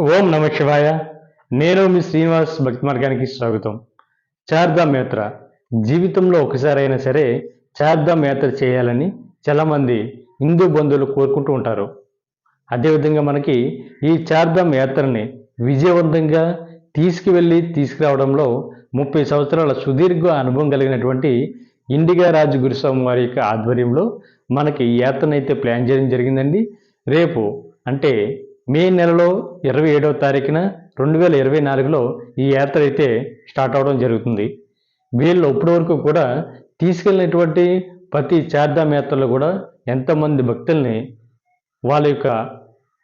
ఓం నమ శివాయ. నేను మీ శ్రీనివాస్ భక్తి మార్గానికి స్వాగతం. చార్ధామ్ యాత్ర. జీవితంలో ఒకసారైనా సరే చార్ధామ్ యాత్ర చేయాలని చాలామంది హిందూ బంధువులు కోరుకుంటూ ఉంటారు. అదేవిధంగా మనకి ఈ చార్ధామ్ యాత్రని విజయవంతంగా తీసుకువెళ్ళి తీసుకురావడంలో ముప్పై సంవత్సరాల సుదీర్ఘ అనుభవం కలిగినటువంటి ఇండిగా రాజు గురుస్వామి వారి యొక్క ఆధ్వర్యంలో మనకి ఈ యాత్రను అయితే ప్లాన్ చేయడం జరిగిందండి. రేపు అంటే మే నెలలో ఇరవై ఏడవ తారీఖున రెండు వేల ఇరవై నాలుగులో ఈ యాత్ర అయితే స్టార్ట్ అవడం జరుగుతుంది. వీళ్ళు ఇప్పటి వరకు కూడా తీసుకెళ్ళినటువంటి ప్రతి చార్ధామ యాత్రలో కూడా ఎంతమంది భక్తుల్ని వాళ్ళ యొక్క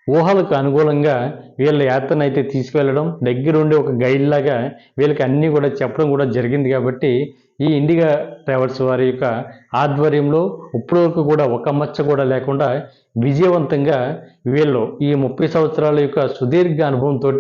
ఊహలకు అనుకూలంగా వీళ్ళ యాత్రను అయితే తీసుకువెళ్ళడం దగ్గరుండి ఒక గైడ్ లాగా వీళ్ళకి అన్నీ కూడా చెప్పడం కూడా జరిగింది కాబట్టి ఈ ఇండిగా ట్రావెల్స్ వారి యొక్క ఆధ్వర్యంలో ఇప్పటి వరకు కూడా ఒక మచ్చ కూడా లేకుండా విజయవంతంగా వీళ్ళు ఈ ముప్పై సంవత్సరాల యొక్క సుదీర్ఘ అనుభవంతో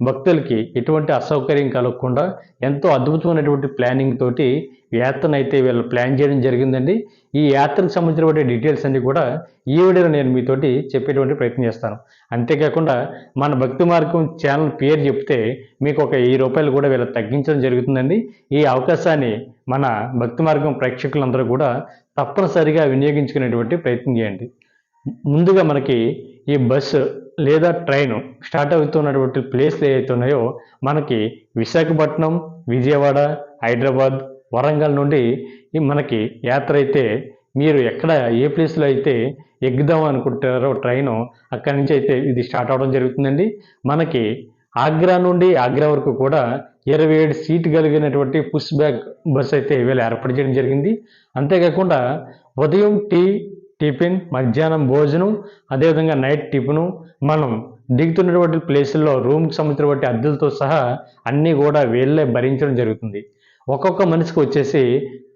భక్తులకి ఎటువంటి అసౌకర్యం కలగకుండా ఎంతో అద్భుతమైనటువంటి ప్లానింగ్ తోటి యాత్రను అయితే వీళ్ళు ప్లాన్ చేయడం జరిగిందండి. ఈ యాత్రకు సంబంధించినటువంటి డీటెయిల్స్ అన్ని కూడా ఈ వీడియోలో నేను మీతోటి చెప్పేటువంటి ప్రయత్నం చేస్తాను. అంతేకాకుండా మన భక్తి మార్గం ఛానల్ పేరు చెప్తే మీకు ఒక వెయ్యి రూపాయలు కూడా వీళ్ళు తగ్గించడం జరుగుతుందండి. ఈ అవకాశాన్ని మన భక్తి మార్గం ప్రేక్షకులందరూ కూడా తప్పనిసరిగా వినియోగించుకునేటువంటి ప్రయత్నం చేయండి. ముందుగా మనకి ఈ బస్సు లేదా ట్రైన్ స్టార్ట్ అవుతున్నటువంటి ప్లేస్లు ఏవైతే ఉన్నాయో మనకి విశాఖపట్నం విజయవాడ హైదరాబాద్ వరంగల్ నుండి మనకి యాత్ర అయితే మీరు ఎక్కడ ఏ ప్లేస్లో అయితే ఎగ్గుదాం అనుకుంటారో ట్రైను అక్కడి నుంచి అయితే ఇది స్టార్ట్ అవడం జరుగుతుందండి. మనకి ఆగ్రా నుండి ఆగ్రా వరకు కూడా ఇరవై ఏడు సీట్ కలిగినటువంటి పుష్ బ్యాక్ బస్ అయితే వీళ్ళు ఏర్పాటు చేయడం జరిగింది. అంతేకాకుండా ఉదయం టీ టిఫిన్ మధ్యాహ్నం భోజనం అదేవిధంగా నైట్ టిఫిను మనం దిగుతున్నటువంటి ప్లేసుల్లో రూమ్కి సంబంధించినటువంటి అద్దెలతో సహా అన్నీ కూడా వీళ్ళే భరించడం జరుగుతుంది. ఒక్కొక్క మనిషికి వచ్చేసి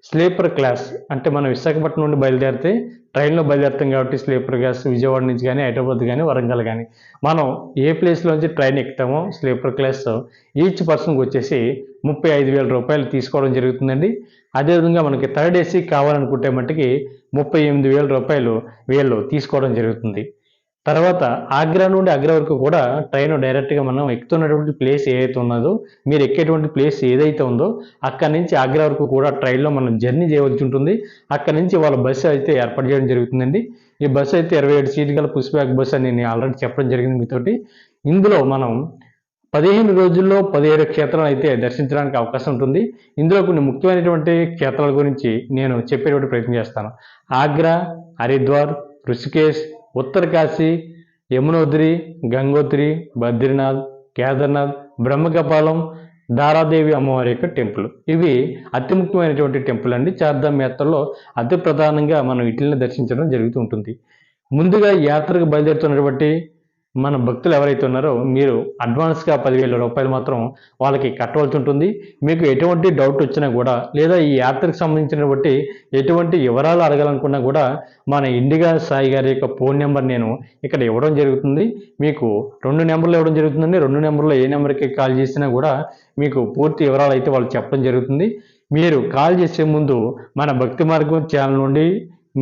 స్లీపర్ క్లాస్ అంటే మనం విశాఖపట్నం నుండి బయలుదేరితే ట్రైన్లో బయలుదేరుతాం కాబట్టి స్లీపర్ క్లాస్ విజయవాడ నుంచి కానీ హైదరాబాద్ కానీ వరంగల్ కానీ. మనం ఏ ప్లేస్లో నుంచి ట్రైన్ ఎక్కుతామో స్లీపర్ క్లాస్ ఈచ్ పర్సన్కి వచ్చేసి ముప్పై ఐదు వేల రూపాయలు తీసుకోవడం జరుగుతుందండి. అదేవిధంగా మనకి థర్డ్ ఏసీ కావాలనుకుంటే మట్టుకి ముప్పై ఎనిమిది వేల రూపాయలు వీళ్ళు తీసుకోవడం జరుగుతుంది. తర్వాత ఆగ్రా నుండి ఆగ్రా వరకు కూడా ట్రైన్ డైరెక్ట్గా మనం ఎక్కుతున్నటువంటి ప్లేస్ ఏదైతే ఉన్నదో మీరు ఎక్కేటువంటి ప్లేస్ ఏదైతే ఉందో అక్కడి నుంచి ఆగ్రా వరకు కూడా ట్రైన్లో మనం జర్నీ చేయవలసి ఉంటుంది. అక్కడి నుంచి వాళ్ళ బస్సు అయితే ఏర్పాటు చేయడం జరుగుతుందండి. ఈ బస్సు అయితే ఇరవై ఏడు సీట్లు గల పుష్ బ్యాక్ బస్సు అని నేను ఆల్రెడీ చెప్పడం జరిగింది మీతోటి. ఇందులో మనం పదిహేను రోజుల్లో పదిహేడు క్షేత్రాలు అయితే దర్శించడానికి అవకాశం ఉంటుంది. ఇందులో కొన్ని ముఖ్యమైనటువంటి క్షేత్రాల గురించి నేను చెప్పేటువంటి ప్రయత్నం చేస్తాను. ఆగ్రా హరిద్వార్ ఋషికేశ్ ఉత్తరకాశీ యమునోద్రి గంగోత్రి బద్రీనాథ్ కేదార్నాథ్ బ్రహ్మకపాలం దారాదేవి అమ్మవారి యొక్క టెంపుల్. ఇవి అతి ముఖ్యమైనటువంటి టెంపుల్ అండి. చార్ధామ్ యాత్రలో అతి ప్రధానంగా మనం వీటిని దర్శించడం జరుగుతూ ఉంటుంది. ముందుగా యాత్రకు బయలుదేరుతున్నటువంటి మన భక్తులు ఎవరైతే ఉన్నారో మీరు అడ్వాన్స్గా పదివేల రూపాయలు మాత్రం వాళ్ళకి కట్టవలసి ఉంటుంది. మీకు ఎటువంటి డౌట్ వచ్చినా కూడా లేదా ఈ యాత్రకు సంబంధించినటువంటి ఎటువంటి వివరాలు అడగాలనుకున్నా కూడా మన ఇండిగా సాయి గారి యొక్క ఫోన్ నెంబర్ నేను ఇక్కడ ఇవ్వడం జరుగుతుంది. మీకు రెండు నెంబర్లు ఇవ్వడం జరుగుతుందండి. రెండు నెంబర్లో ఏ నెంబర్కి కాల్ చేసినా కూడా మీకు పూర్తి వివరాలు అయితే వాళ్ళు చెప్పడం జరుగుతుంది. మీరు కాల్ చేసే ముందు మన భక్తి మార్గం ఛానల్ నుండి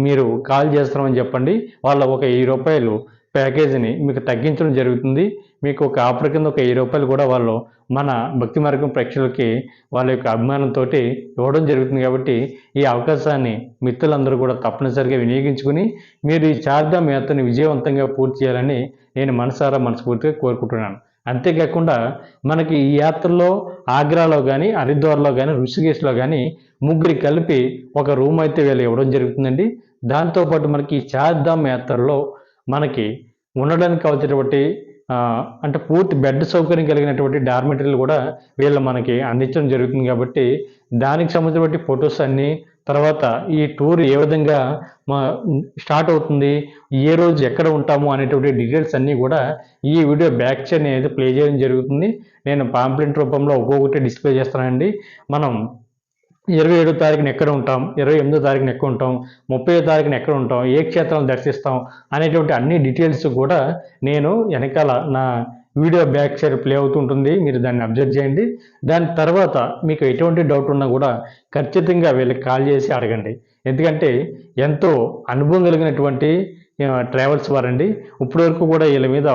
మీరు కాల్ చేస్తామని చెప్పండి. వాళ్ళ ఒక వెయ్యి రూపాయలు ప్యాకేజీని మీకు తగ్గించడం జరుగుతుంది. మీకు ఒక ఆఫర్ కింద ఒక వెయ్యి రూపాయలు కూడా వాళ్ళు మన భక్తి మార్గం ప్రేక్షకులకి వాళ్ళ యొక్క అభిమానంతో ఇవ్వడం జరుగుతుంది కాబట్టి ఈ అవకాశాన్ని మిత్రులందరూ కూడా తప్పనిసరిగా వినియోగించుకుని మీరు ఈ చార్దా యాత్రని విజయవంతంగా పూర్తి చేయాలని నేను మనసారా మనస్ఫూర్తిగా కోరుకుంటున్నాను. అంతేకాకుండా మనకి ఈ యాత్రలో ఆగ్రాలో కానీ హరిద్వార్లో కానీ ఋషికేశ్లో కానీ ముగ్గురి కలిపి ఒక రూమ్ అయితే వీళ్ళు ఇవ్వడం జరుగుతుందండి. దాంతోపాటు మనకి ఈ చార్ధామ్ యాత్రలో మనకి ఉండడానికి కావాల్సినటువంటి అంటే పూర్తి బెడ్ సౌకర్యం కలిగినటువంటి డార్మెటరీలు కూడా వీళ్ళు మనకి అందించడం జరుగుతుంది కాబట్టి దానికి సంబంధించినటువంటి ఫొటోస్ అన్నీ తర్వాత ఈ టూర్ ఏ విధంగా మా స్టార్ట్ అవుతుంది ఏ రోజు ఎక్కడ ఉంటాము అనేటువంటి డీటెయిల్స్ అన్నీ కూడా ఈ వీడియో బ్యాక్ అనేది ప్లే చేయడం జరుగుతుంది. నేను పాంప్లెంట్ రూపంలో ఒక్కొక్కటి డిస్ప్లే చేస్తానండి. మనం ఇరవై ఏడో తారీఖున ఎక్కడ ఉంటాం? ఇరవై ఎనిమిదో తారీఖున ఎక్కడ ఉంటాం? ముప్పై తారీఖున ఎక్కడ ఉంటాం? ఏ క్షేత్రాలను దర్శిస్తాం? అనేటువంటి అన్ని డీటెయిల్స్ కూడా నేను వెనకాల నా వీడియో బ్యాక్ సైడ్ ప్లే అవుతుంటుంది మీరు దాన్ని అబ్జర్వ్ చేయండి. దాని తర్వాత మీకు ఎటువంటి డౌట్ ఉన్నా కూడా ఖచ్చితంగా వీళ్ళకి కాల్ చేసి అడగండి. ఎందుకంటే ఎంతో అనుభవం కలిగినటువంటి ట్రావెల్స్ వారండి. ఇప్పటి వరకు కూడా వీళ్ళ మీద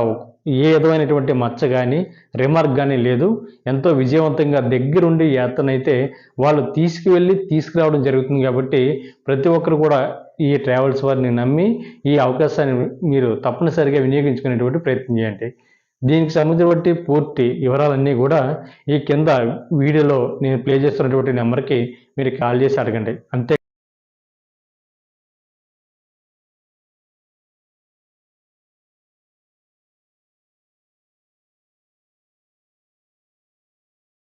ఏ విధమైనటువంటి మచ్చ కానీ రిమార్క్ కానీ లేదు. ఎంతో విజయవంతంగా దగ్గరుండి ఈ యాత్రనైతే వాళ్ళు తీసుకువెళ్ళి తీసుకురావడం జరుగుతుంది కాబట్టి ప్రతి ఒక్కరు కూడా ఈ ట్రావెల్స్ వారిని నమ్మి ఈ అవకాశాన్ని మీరు తప్పనిసరిగా వినియోగించుకునేటువంటి ప్రయత్నం చేయండి. దీనికి సంబంధించినటువంటి పూర్తి వివరాలన్నీ కూడా ఈ కింద వీడియోలో నేను ప్లే చేస్తున్నటువంటి నెంబర్కి మీరు కాల్ చేసి అడగండి. అంతే.